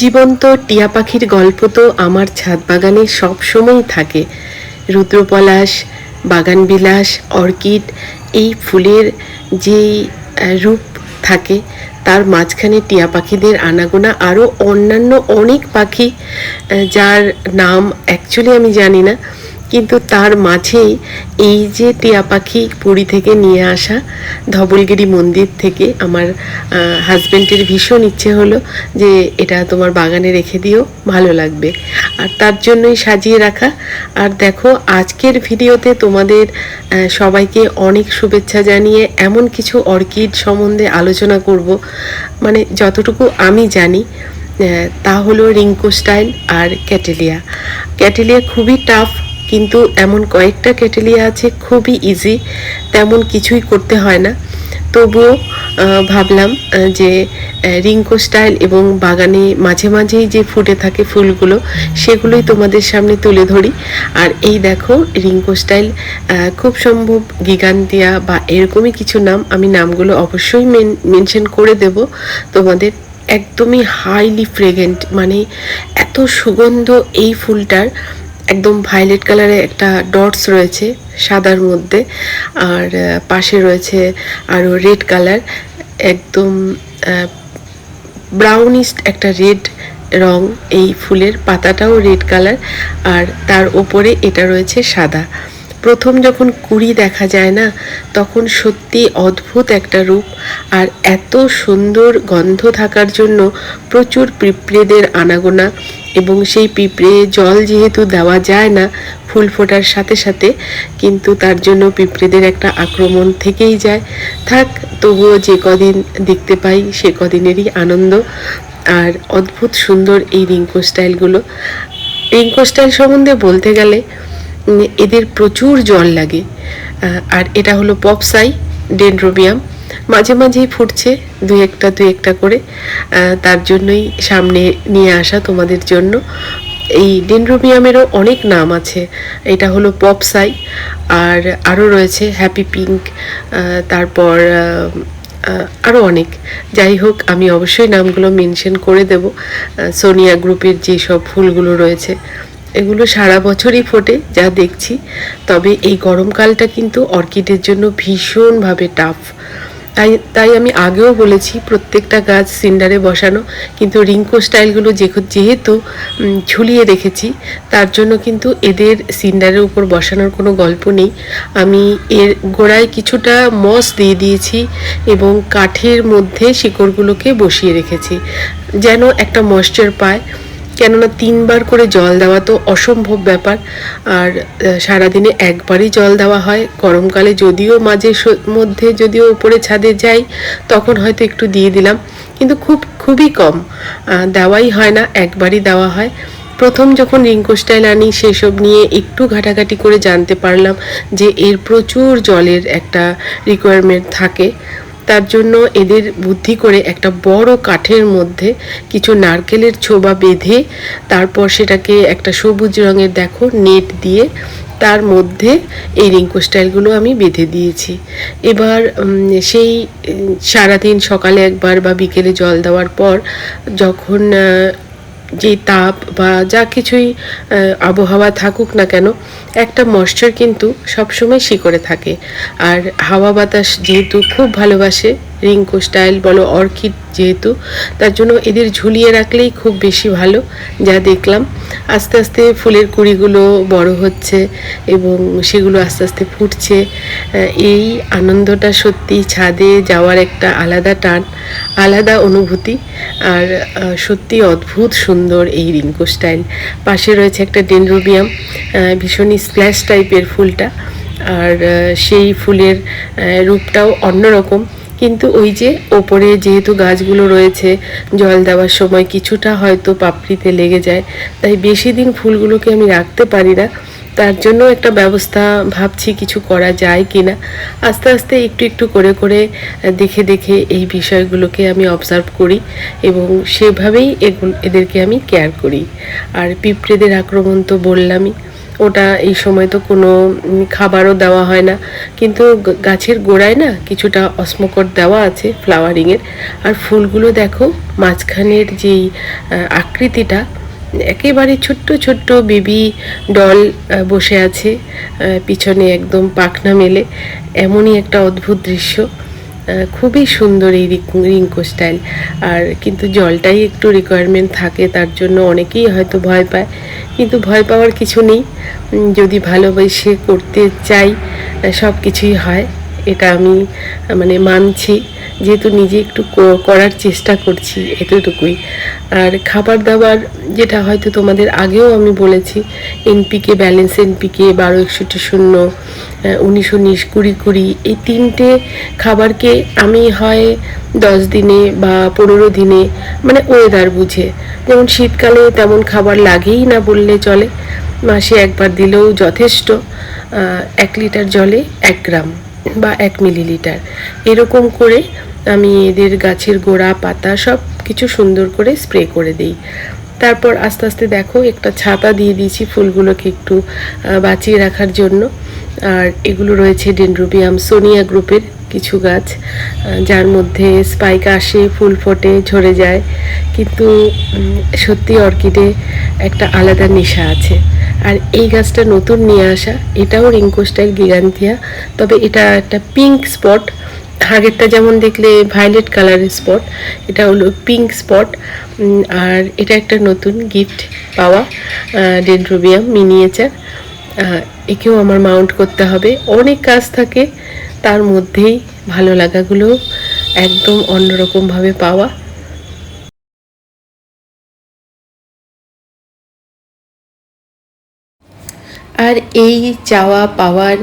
জীবন্ত টিয়া পাখির গল্প তো আমার ছাদ বাগানে সবসময় থাকে। রুদ্রপলাশ, বাগানবিলাস, অর্কিড, এই ফুলের যেই রূপ থাকে, তার মাঝখানে টিয়া পাখিদের আনাগোনা আরও অন্যান্য অনেক পাখি যার নাম অ্যাকচুয়ালি আমি জানি না। কিন্তু তার মাঝেই এই যে টিয়া পাখি পুরী থেকে নিয়ে আসা ধবলগিরি মন্দির থেকে আমার হাজব্যান্ডের ভীষণ ইচ্ছে হলো যে এটা তোমার বাগানে রেখে দিও, ভালো লাগবে। আর তার জন্যই সাজিয়ে রাখা। আর দেখো, আজকের ভিডিওতে তোমাদের সবাইকে অনেক শুভেচ্ছা জানিয়ে এমন কিছু অর্কিড সম্বন্ধে আলোচনা করব। মানে যতটুকু আমি জানি তা হলো রিঙ্কো স্টাইল আর ক্যাটেলিয়া। ক্যাটেলিয়া খুবই টাফ কিন্তু এমন কয়েকটা ক্যাটেলিয়া আছে, খুবই ইজি তেমন কিছুই করতে হয় না। তবুও ভাবলাম যে রিঙ্কো স্টাইল এবং বাগানে মাঝে মাঝেই যে ফুটে থাকে ফুলগুলো, সেগুলোই তোমাদের সামনে তুলে ধরি। আর এই দেখো রিঙ্কো স্টাইল খুব সম্ভব গিগান্তিয়া বা এরকমই কিছু নাম, আমি নামগুলো অবশ্যই মেনশন করে দেব। তোমাদের একদমই হাইলি ফ্রেগেন্ট মানে এত সুগন্ধ এই ফুলটার। একদম ভায়োলেট কালারে একটা ডটস রয়েছে সাদার মধ্যে, আর পাশে রয়েছে আরও রেড কালার একদম ব্রাউনিস্ট একটা রেড রং এই ফুলের, পাতাটাও রেড কালার আর তার ওপরে এটা রয়েছে সাদা। প্রথম যখন কুড়ি দেখা যায় না, তখন সত্যি অদ্ভুত একটা রূপ আর এত সুন্দর গন্ধ থাকার জন্য প্রচুর পিঁপড়েদের আনাগোনা এবং সেই পিঁপড়ে জল যেহেতু দেওয়া যায় না ফুল ফোটার সাথে সাথে, কিন্তু তার জন্য পিঁপড়েদের একটা আক্রমণ থেকেই যায়। থাক, তবুও যে কদিন দেখতে পাই সে কদিনেরই আনন্দ। আর অদ্ভুত সুন্দর এই রিঙ্কো স্টাইলগুলো। রিঙ্কো স্টাইল সম্বন্ধে বলতে গেলে এদের প্রচুর জল লাগে। আর এটা হলো পপসাই ডেনড্রোবিয়াম। মাঝে মাঝেই ফুটছে দু একটা দু একটা করে। তার জন্যই সামনে নিয়ে আসা তোমাদের জন্য। এই ডেনড্রোবিয়ামেরও অনেক নাম আছে। এটা হলো পপসাই আর আরও রয়েছে হ্যাপি পিঙ্ক তারপর আরও অনেক। যাই হোক, আমি অবশ্যই নামগুলো মেনশন করে দেব। সোনিয়া গ্রুপের যেসব ফুলগুলো রয়েছে এগুলো সারা বছরই ফোটে, যা দেখছি। তবে এই গরমকালটা কিন্তু অর্কিডের জন্য ভীষণভাবে টাফ তাই তাই আমি আগেও বলেছি, প্রত্যেকটা গাছ সিন্ডারে বসানো, কিন্তু রিঙ্কো স্টাইলগুলো যেহেতু ঝুলিয়ে রেখেছি, তার জন্য কিন্তু এদের সিন্ডারের উপর বসানোর কোনো গল্প নেই। আমি এর গোড়ায় কিছুটা মস দিয়ে দিয়েছি এবং কাঠের মধ্যে শিকড়গুলোকে বসিয়ে রেখেছি, যেন একটা ময়েশ্চার পায়। কেননা তিনবার করে জল দেওয়া তো অসম্ভব ব্যাপার। আর সারাদিনে একবারই জল দেওয়া হয়। গরমকালে যদিও মাঝে মধ্যে যদিও উপরে ছাদে যাই, তখন হয়তো একটু দিয়ে দিলাম। কিন্তু খুব, খুবই কম। দেওয়াই হয় না, একবারই দেওয়া হয়। প্রথম যখন রিঙ্কো স্টাইল আনি, সেসব নিয়ে একটু ঘাটাঘাটি করে জানতে পারলাম যে এর প্রচুর জলের একটা রিকোয়ারমেন্ট থাকে। তার জন্য এদের বুদ্ধি করে একটা বড় কাঠের মধ্যে কিছু নারকেলের ছোবা বেঁধে তারপর সেটাকে একটা সবুজ রঙের, দেখো, নেট দিয়ে তার মধ্যে এই রিঙ্কো স্টাইলগুলো আমি বেঁধে দিয়েছি। এবার সেই, সারাদিন সকালে একবার বা বিকেলে জল দেওয়ার পর যখন যে তাপ বা যা কিছুই আবহাওয়া থাকুক না কেন, একটা ময়শ্চার কিন্তু সবসময় শিকড়ে থাকে। আর হাওয়া বাতাস যেহেতু খুব ভালোবাসে রিঙ্কো স্টাইল বলো অর্কিড যেহেতু, তার জন্য এদের ঝুলিয়ে রাখলেই খুব বেশি ভালো, যা দেখলাম। আস্তে আস্তে ফুলের কুড়িগুলো বড় হচ্ছে এবং সেগুলো আস্তে আস্তে ফুটছে। এই আনন্দটা সত্যি ছাদে যাওয়ার একটা আলাদা টান, আলাদা অনুভূতি, আর সত্যি অদ্ভুত সুন্দর এই রিঙ্কো স্টাইল। পাশে রয়েছে একটা ডেনড্রোবিয়াম ভীষণই স্প্ল্যাশ টাইপের ফুলটা, আর সেই ফুলের রূপটাও অন্যরকম। কিন্তু ওই যে ওপরে যেহেতু গাছগুলো রয়েছে, জল দেওয়ার সময় কিছুটা হয়তো পাপড়িতে লেগে যায়, তাই বেশি দিন ফুলগুলোকে আমি রাখতে পারি না। তার জন্য একটা ব্যবস্থা ভাবছি কিছু করা যায় কি না আস্তে আস্তে একটু একটু করে করে দেখে দেখে এই বিষয়গুলোকে আমি অবজার্ভ করি এবং সেভাবেই এগুলো, এদেরকে আমি কেয়ার করি। আর পিঁপড়েদের আক্রমণ তো বললামই। ওটা এই সময় তো কোনো খাবারও দেওয়া হয় না। কিন্তু গাছের গোড়ায় না কিছুটা অসমকট দেওয়া আছে ফ্লাওয়ারিংয়ের। আর ফুলগুলো দেখো, মাঝখানের যেই আকৃতিটা, একেবারে ছোট্ট ছোট্ট বেবি ডল বসে আছে পিছনে একদম পাখনা মেলে। এমনই একটা অদ্ভুত দৃশ্য। খুবই সুন্দর এই রিঙ্কো স্টাইল আর কিন্তু জলটাই একটু রিকোয়ারমেন্ট থাকে, তার জন্য অনেকেই হয়তো ভয় পায়। কিন্তু ভয় পাওয়ার কিছু নেই। যদি ভালোবেসে করতে চাই সব কিছুই হয়। এটা আমি মানে মানছি, যেহেতু নিজে একটু করার চেষ্টা করছি এতটুকুই। আর খাবার দাবার যেটা হয়তো তোমাদের আগেও আমি বলেছি এনপিকে ব্যালেন্স এনপিকে বারো একষট্টি শূন্য উনিশ উনিশ, কুড়ি কুড়ি, এই তিনটে খাবারকে আমি হয় দশ দিনে বা পনেরো দিনে মানে ওয়েদার বুঝে। যেমন শীতকালে তেমন খাবার লাগেই না বললে চলে, মাসে একবার দিলেও যথেষ্ট এক লিটার জলে এক গ্রাম। বা এক মিলিলিটার। এরকম করে আমি এদের গাছের গোড়া, পাতা সব কিছু সুন্দর করে স্প্রে করে দিই। তারপর আস্তে আস্তে দেখো, একটা ছাতা দিয়ে দিয়েছি ফুলগুলোকে একটু বাঁচিয়ে রাখার জন্য। আর এগুলো রয়েছে ডেনড্রোবিয়াম সোনিয়া গ্রুপের কিছু গাছ যার মধ্যে স্পাইক আসে, ফুল ফোটে, ঝরে যায়। কিন্তু সত্যি অর্কিডে একটা আলাদা নেশা আছে। আর এই গাছটা নতুন নিয়ে আসা, এটাও রিঙ্কো স্টাইল গিগান্থিয়া, তবে এটা একটা পিঙ্ক স্পট আগেরটা যেমন দেখলে ভায়োলেট কালারের স্পট এটা হলো পিঙ্ক স্পট আর এটা একটা নতুন গিফট পাওয়া ডেন্ড্রোবিয়াম মিনিয়েচার একেও আমার মাউন্ট করতে হবে। অনেক কাজ থাকে তার মধ্যেই ভালো লাগাগুলো একদম অন্যরকমভাবে পাওয়া। আর এই চাওয়া পাওয়ার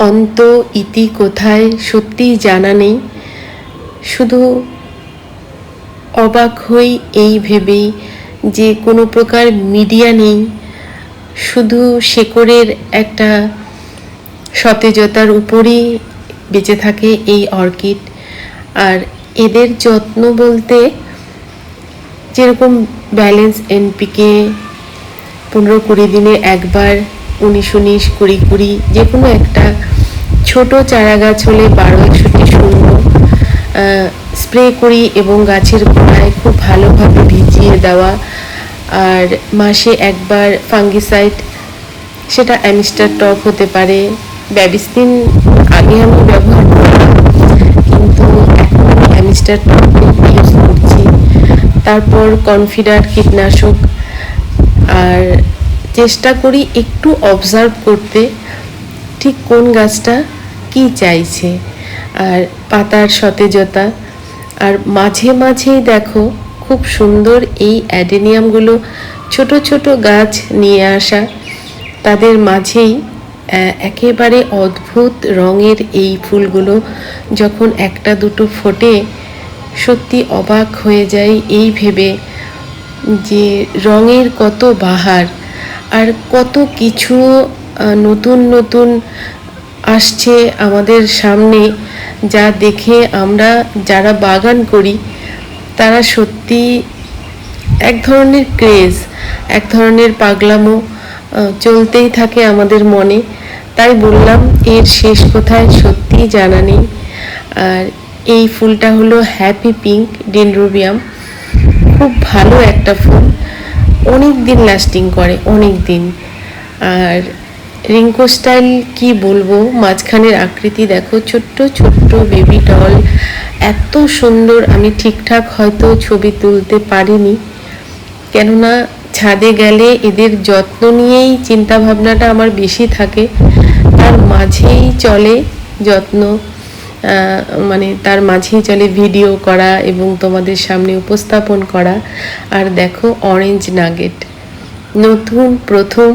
অন্ত ইতি কোথায় সত্যিই জানা নেই। শুধু অবাক হই এই ভেবেই যে কোনো প্রকার মিডিয়া নেই। শুধু শেকড়ের একটা সতেজতার উপরই বেঁচে থাকে এই অর্কিড। আর এদের যত্ন বলতে যেরকম ব্যালেন্স এনপিকে পনেরো কুড়ি দিনে একবার, উনিশ উনিশ কুড়ি কুড়ি যে কোনো একটা ছোট চারা গাছ হলে বারো একষট্টি শূন্য স্প্রে করি এবং গাছের গোড়ায় খুব ভালোভাবে ভিজিয়ে দেওয়া। আর মাসে একবার ফাঙ্গিসাইড, সেটা অ্যামিস্টার টপ হতে পারে। ব্যাবিস্তিন আগে আমি ব্যবহার করতাম, কিন্তু এখন আমি ইউজ করছি। তারপর কনফিডার কীটনাশক, আর চেষ্টা করি একটু অবজার্ভ করতে, ঠিক কোন গাছটা কি চাইছে, আর পাতার সতেজতা। আর মাঝে মাঝেই দেখো খুব সুন্দর এই অ্যাডেনিয়ামগুলো ছোট ছোট গাছ নিয়ে আসা, তাদের মাঝেই একেবারে অদ্ভুত রঙের এই ফুলগুলো যখন একটা দুটো ফোটে, সত্যি অবাক হয়ে যায় এই ভেবে যে রঙের কত বাহার আর কত কিছু নতুন নতুন আসছে আমাদের সামনে যা দেখে আমরা যারা বাগান করি, তারা সত্যি এক ধরনের ক্রেজ, এক ধরনের পাগলামো চলতেই থাকে আমাদের মনে। তাই বললাম, এর শেষ কোথায় সত্যি জানা নেই। আর এই ফুলটা হলো হ্যাপি পিঙ্ক ডেনড্রোবিয়াম খুব ভালো একটা ফুল। অনেক দিন লাস্টিং করে অনেক দিন আর রিঙ্কো স্টাইল কি বলব, মাঝখানের আকৃতি দেখো, ছোট্ট ছোট্ট বেবি ডল এত সুন্দর, আমি ঠিকঠাক হয়তো ছবি তুলতে পারিনি। কেননা ছাদে গেলে এদের যত্ন নিয়েই চিন্তা ভাবনাটা আমার বেশি থাকে। তার মাঝেই চলে যত্ন মানে তার মাঝেই চলে ভিডিও করা এবং তোমাদের সামনে উপস্থাপন করা। আর দেখো অরেঞ্জ নাগেট, নতুন প্রথম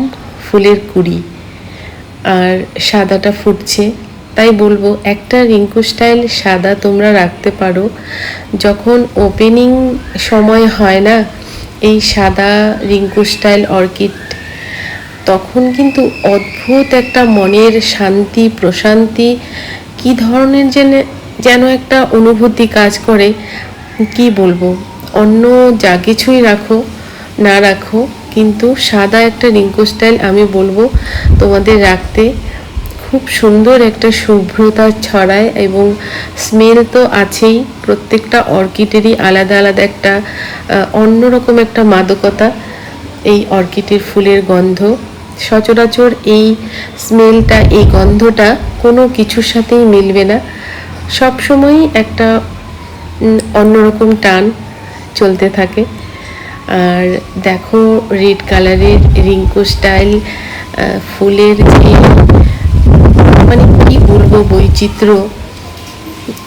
ফুলের কুড়ি। আর সাদাটা ফুটছে, তাই বলব একটা রিঙ্কু স্টাইল সাদা তোমরা রাখতে পারো। যখন ওপেনিং সময় হয় না এই সাদা রিঙ্কু স্টাইল অর্কিড, তখন কিন্তু অদ্ভুত একটা মনের শান্তি, প্রশান্তি, কি ধরনের যেন যেন একটা অনুভূতি কাজ করে। কি বলব, অন্য যা কিছুই রাখো, না রাখো, কিন্তু সাদা একটা রিঙ্কো স্টাইল আমি বলব তোমাদের রাখতে খুব সুন্দর একটা শুভ্রতা ছড়ায় এবং স্মেল তো আছেই। প্রত্যেকটা অর্কিডেরই আলাদা আলাদা একটা অন্যরকম একটা মাদকতা এই অর্কিডের ফুলের গন্ধ। সচরাচর এই স্মেলটা এই গন্ধটা কোনো কিছুর সাথেই মিলবে না। সবসময়ই একটা অন্যরকম টান চলতে থাকে। আর দেখো রেড কালারের রিঙ্কো স্টাইল ফুলের যে মানে কি বলব বৈচিত্র্য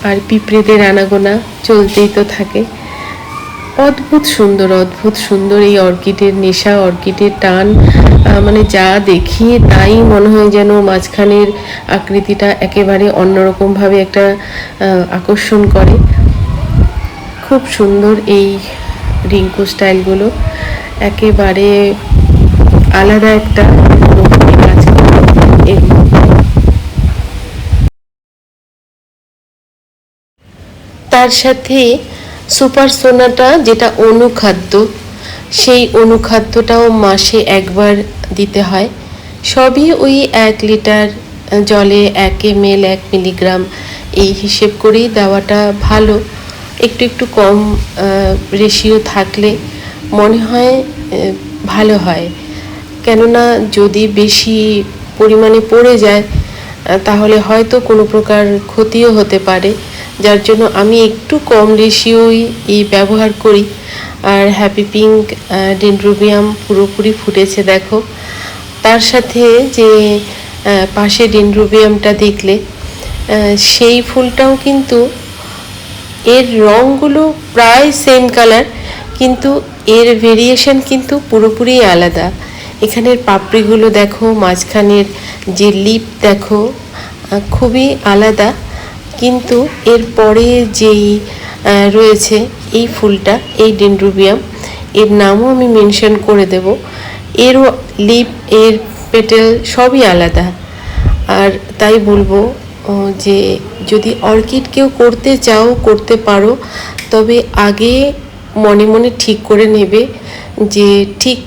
আর পিঁপড়েদের আনাগোনা চলতেই তো থাকে। অদ্ভুত সুন্দর অদ্ভুত সুন্দর এই অর্কিডের নেশা, অর্কিডের টান মানে যা দেখি তাই মনে হয় যেন মাঝখানের আকৃতিটা একেবারে অন্যরকমভাবে একটা আকর্ষণ করে। খুব সুন্দর এই রিঙ্কু স্টাইলগুলো। একেবারে আলাদা একটা অনুভূতি কাজ করে এর মধ্যে। তার সাথে সুপার সোনাটা যেটা অনুখাদ্য, সেই অনুখাদ্যটাও মাসে একবার দিতে হয়। সবই ওই এক লিটার জলে এক এম এল এক মিলিগ্রাম এই হিসেব করেই দেওয়াটা ভালো। একটু একটু কম রেশিও থাকলে মনে হয় ভালো হয়। কেননা যদি বেশি পরিমাণে পড়ে যায় তাহলে হয়তো কোনো প্রকার ক্ষতিও হতে পারে। যার জন্য আমি একটু কম রেশিওই এই ব্যবহার করি। আর হ্যাপি পিঙ্ক ডেন্ড্রোবিয়াম পুরোপুরি ফুটেছে, দেখো। তার সাথে যে পাশে ডেন্ড্রোবিয়ামটা দেখলে সেই ফুলটাও কিন্তু এর রঙগুলো প্রায় সেম কালার কিন্তু এর ভেরিয়েশন কিন্তু পুরোপুরি আলাদা। এখানের পাপড়িগুলো দেখো, মাঝখানের যে লিপ দেখো খুবই আলাদা। কিন্তু এর পরে যেই রয়েছে এই ফুলটা, এই ডেন্ড্রুবিয়াম, এর নামও আমি মেনশন করে দেব। এরও লিপ, এর পেটেল সবই আলাদা। আর তাই বলব যে যদি অর্কিড কেউ করতে চাও, করতে পারো, তবে আগে মনে মনে ঠিক করে নেবে যে ঠিক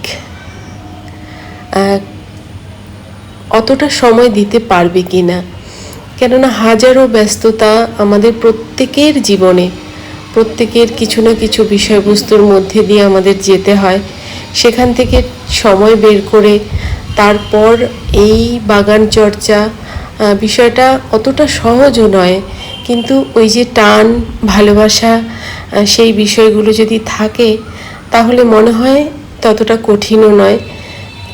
অতটা সময় দিতে পারবে কি না কেননা হাজারো ব্যস্ততা আমাদের প্রত্যেকের জীবনে, প্রত্যেকের কিছু না কিছু বিষয়বস্তুর মধ্যে দিয়ে আমাদের যেতে হয়। সেখান থেকে সময় বের করে তারপর এই বাগান চর্চা বিষয়টা অতটা সহজও নয়। কিন্তু ওই যে টান, ভালোবাসা সেই বিষয়গুলো যদি থাকে, তাহলে মনে হয় ততটা কঠিনও নয়।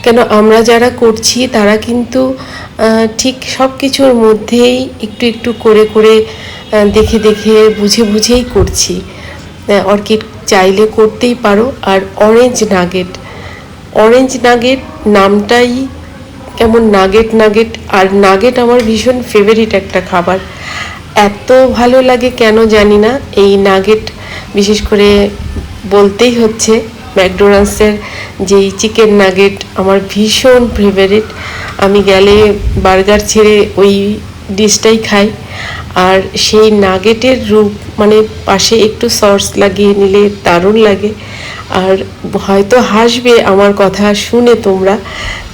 কেন আমরা যারা করছি, তারা কিন্তু ঠিক সব কিছুর মধ্যেই একটু একটু করে করে দেখে দেখে, বুঝে বুঝেই করছি। অর্কিড চাইলে করতেই পারো। আর অরেঞ্জ নাগেট অরেঞ্জ নাগেট নামটাই কেমন নাগেট নাগেট আর নাগেট আমার ভীষণ ফেভারিট একটা খাবার। এত ভালো লাগে কেন জানি না, এই নাগেট বিশেষ করে বলতেই হচ্ছে। ম্যাকডোনাল্ডসের যেই চিকেন নাগেট আমার ভীষণ ফেভারিট। আমি গেলে বার্গার ছেড়ে ওই ডিশটাই খাই। আর সেই নাগেটের রূপ মানে পাশে একটু সস লাগিয়ে নিলে দারুণ লাগে। আর হয়তো হাসবে আমার কথা শুনে তোমরা,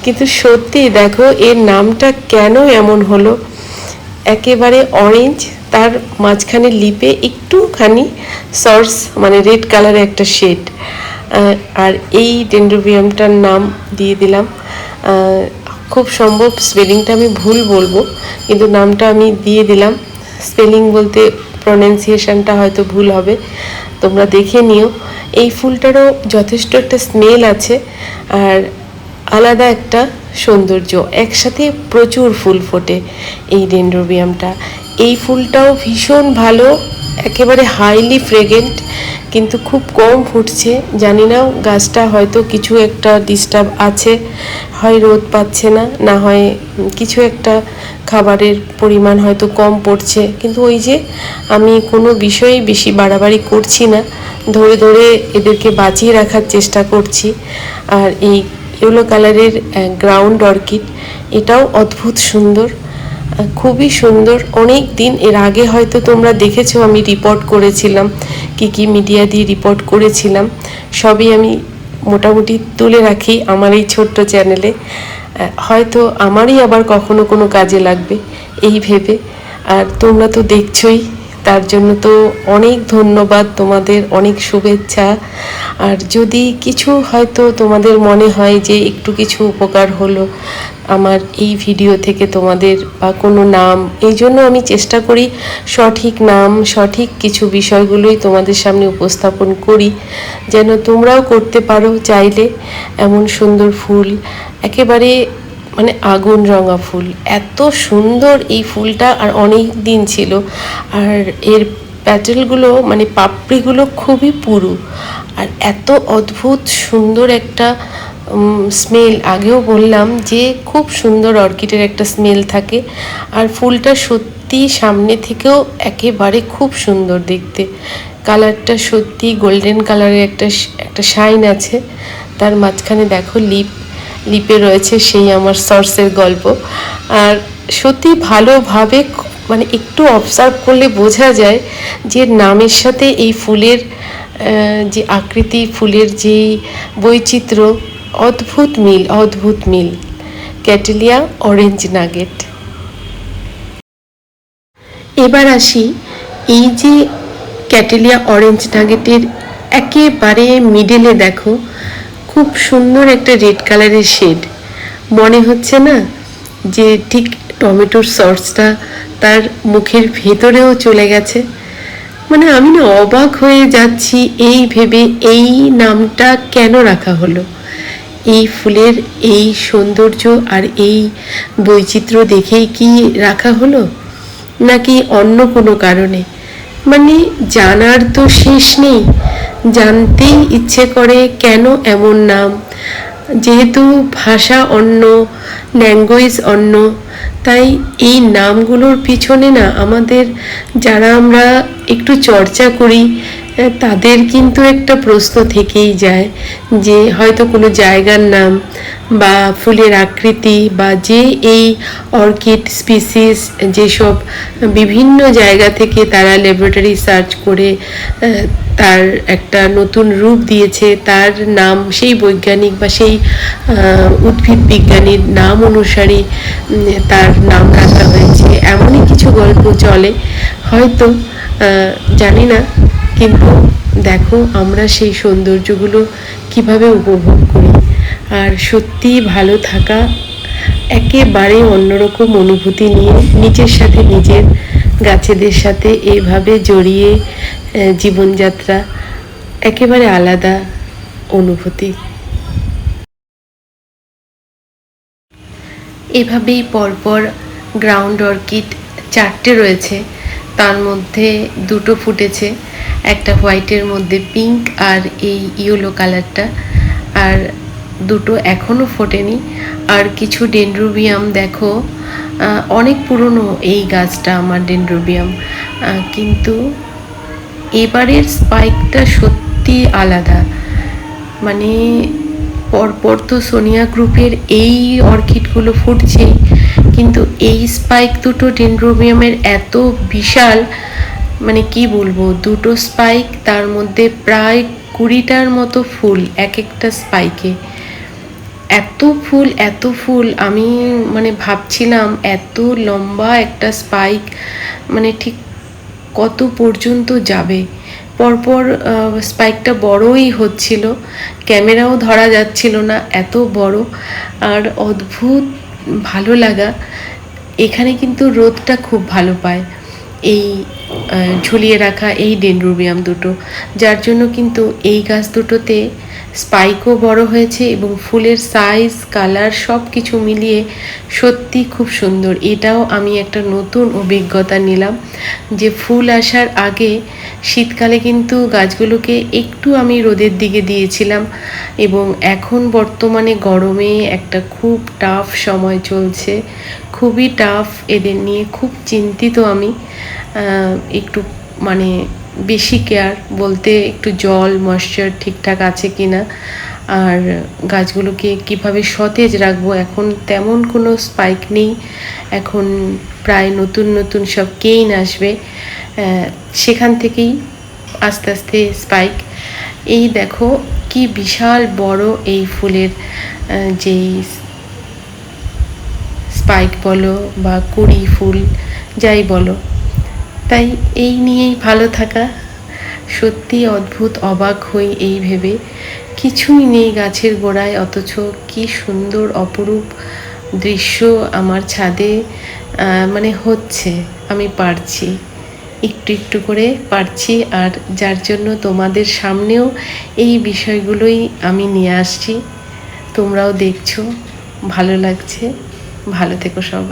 কিন্তু সত্যি দেখো এর নামটা কেন এমন হলো? একেবারে অরেঞ্জ, তার মাঝখানে লিপে একটুখানি সর্স মানে রেড কালারের একটা শেড। আর এই ডেন্ড্রোবিয়ামটার নাম দিয়ে দিলাম। খুব সম্ভব স্পেলিংটা আমি ভুল বলব, কিন্তু নামটা আমি দিয়ে দিলাম। স্পেলিং বলতে প্রনাউন্সিয়েশনটা হয়তো ভুল হবে, তোমরা দেখে নিও। এই ফুলটারও যথেষ্ট একটা স্মেল আছে, আর আলাদা একটা সৌন্দর্য। একসাথে প্রচুর ফুল ফোটে এই ডেন্ড্রোবিয়ামটা। এই ফুলটাও ভীষণ ভালো, একেবারে হাইলি ফ্রেগেন্ট কিন্তু খুব কম ফুটছে। জানি না, গাছটা হয়তো কিছু একটা ডিস্টার্ব আছে, হয় রোদ পাচ্ছে না না হয় কিছু একটা খাবারের পরিমাণ হয়তো কম পড়ছে। কিন্তু ওই যে আমি কোনো বিষয়ে বেশি বাড়াবাড়ি করছি না, ধরে ধরে এদেরকে বাঁচিয়ে রাখার চেষ্টা করছি। আর এই ইয়েলো কালারের গ্রাউন্ড অর্কিড এটাও অদ্ভুত সুন্দর। খুবই সুন্দর। অনেক দিন এর আগে হয়তো তোমরা দেখেছ, আমি রিপোর্ট করেছিলাম, কি কি মিডিয়া দিয়ে রিপোর্ট করেছিলাম। সবই আমি মোটামুটি তুলে রাখি আমার এই ছোট্ট চ্যানেলে হয়তো আমারই আবার কখনো কোনো কাজে লাগবে, এই ভেবে। আর তোমরা তো দেখছই, তার জন্য তো অনেক ধন্যবাদ তোমাদের অনেক শুভেচ্ছা। আর যদি কিছু হয়তো তোমাদের মনে হয় যে একটু কিছু উপকার হলো আমার এই ভিডিও থেকে তোমাদের বা কোনো নাম, এই জন্য আমি চেষ্টা করি সঠিক নাম, সঠিক কিছু বিষয়গুলোই তোমাদের সামনে উপস্থাপন করি। যেন তোমরাও করতে পারো চাইলে এমন সুন্দর ফুল, একেবারে মানে আগুন রঙা ফুল। এত সুন্দর এই ফুলটা আর অনেক দিন ছিল। আর এর প্যাটেলগুলো মানে পাপড়িগুলো খুবই পুরু। আর এত অদ্ভুত সুন্দর একটা স্মেল আগেও বললাম যে খুব সুন্দর অর্কিডের একটা স্মেল থাকে। আর ফুলটা সত্যি সামনে থেকেও একেবারে খুব সুন্দর দেখতে। কালারটা সত্যি গোল্ডেন কালারের একটা একটা শাইন আছে। তার মাঝখানে দেখো লিপ লিপে রয়েছে সেই আমার সর্সের গল্প। আর সত্যি ভালোভাবে মানে একটু অবজার্ভ করলে বোঝা যায় যে নামের সাথে এই ফুলের যে আকৃতি, ফুলের যে বৈচিত্র্য অদ্ভুত মিল অদ্ভুত মিল। Cattleya orange nugget. এবার আসি এই যে ক্যাটেলিয়া অরেঞ্জ নাগেটের একেবারে মিডলে দেখো, খুব সুন্দর একটা রেড কালারের শেড। মনে হচ্ছে না যে ঠিক টমেটোর সসটা তার মুখের ভেতরেও চলে গেছে? মানে আমি না অবাক হয়ে যাচ্ছি এই ভেবে এই নামটা কেন রাখা হলো? এই ফুলের এই সৌন্দর্য আর এই বৈচিত্র্য দেখেই কি রাখা হলো? নাকি অন্য কোনো কারণে? মানে জানার তো শেষ নেই। জানতেই ইচ্ছে করে কেন এমন নাম? যেহেতু ভাষা অন্য, ল্যাঙ্গুয়েজ অন্য, তাই এই নামগুলোর পিছনে না আমাদের যারা আমরা একটু চর্চা করি তাদের কিন্তু একটা প্রশ্ন থেকেই যায় যে হয়তো কোনো জায়গার নাম বা ফুলের আকৃতি বা যে এই অর্কিড স্পিসিস যেসব বিভিন্ন জায়গা থেকে তারা ল্যাবরেটরি সার্চ করে তার একটা নতুন রূপ দিয়েছে, তার নাম সেই বৈজ্ঞানিক বা সেই উদ্ভিদ বিজ্ঞানীর নাম অনুসারে তার নাম রাখা হয়েছে। এমনই কিছু গল্প চলে। হয়তো জানি না। কিন্তু দেখো আমরা সেই সৌন্দর্যগুলো কীভাবে উপভোগ করি। আর সত্যি ভালো থাকা একেবারে অন্যরকম অনুভূতি নিয়ে নিজের সাথে নিজের গাছেদের সাথে এইভাবে জড়িয়ে জীবনযাত্রা একেবারে আলাদা অনুভূতি। এভাবেই পরপর গ্রাউন্ড অর্কিড চারটে রয়েছে। তার মধ্যে দুটো ফুটেছে। একটা হোয়াইটের মধ্যে পিঙ্ক আর এই ইয়েলো কালারটা আর দুটো এখনও ফোটেনি। আর কিছু ডেনড্রোবিয়াম দেখো অনেক পুরনো এই গাছটা আমার ডেনড্রোবিয়াম কিন্তু এবারের স্পাইকটা সত্যি আলাদা। মানে পরপর তো সোনিয়া গ্রুপের এই অর্কিডগুলো ফুটছেই। কিন্তু এই স্পাইক দুটো ডেনড্রোবিয়ামের এত বিশাল মানে কি বলব, দুটো স্পাইক তার মধ্যে প্রায় কুড়িটার মতো ফুল এক একটা স্পাইকে এত ফুল এত ফুল, আমি মানে ভাবছিলাম এত লম্বা একটা স্পাইক মানে ঠিক কত পর্যন্ত যাবে? পরপর স্পাইকটা বড়ই হচ্ছিল, ক্যামেরাও ধরা যাচ্ছিল না, এত বড়। আর অদ্ভুত ভালো লাগা। এখানে কিন্তু রোদটা খুব ভালো পায়। এই ঝুলিয়ে রাখা এই ডেনড্রোবিয়াম দুটো, যার জন্য কিন্তু এই গাছ দুটোতে স্পাইকও বড় হয়েছে এবং ফুলের সাইজ কালার সব কিছু মিলিয়ে সত্যি খুব সুন্দর। এটাও আমি একটা নতুন অভিজ্ঞতা নিলাম যে ফুল আসার আগে শীতকালে কিন্তু গাছগুলোকে একটু আমি রোদের দিকে দিয়েছিলাম এবং এখন বর্তমানে গরমে একটা খুব টাফ সময় চলছে। খুবই টাফ এদের নিয়ে খুব চিন্তিত আমি। একটু মানে বেশি কেয়ার বলতে একটু জল ময়শ্চার ঠিকঠাক আছে কি না আর গাছগুলোকে কীভাবে সতেজ রাখব, এখন তেমন কোনো স্পাইক নেই, এখন প্রায় নতুন নতুন সব কেইন আসবে সেখান থেকেই আস্তে আস্তে স্পাইক এই দেখো কি বিশাল বড় এই ফুলের যেই স্পাইক বলো বা কুড়ি ফুল, যাই বলো। তাই এই নিয়েই ভালো থাকা। সত্যি অদ্ভুত অবাক হই এই ভেবে। কিছুই নেই গাছের গোড়ায়, অথচ কি সুন্দর অপরূপ দৃশ্য আমার ছাদে মানে হচ্ছে, আমি পারছি। একটু একটু করে পারছি আর যার জন্য তোমাদের সামনেও এই বিষয়গুলোই আমি নিয়ে আসছি। তোমরাও দেখছ, ভালো লাগছে। ভালো থেকো সবাই।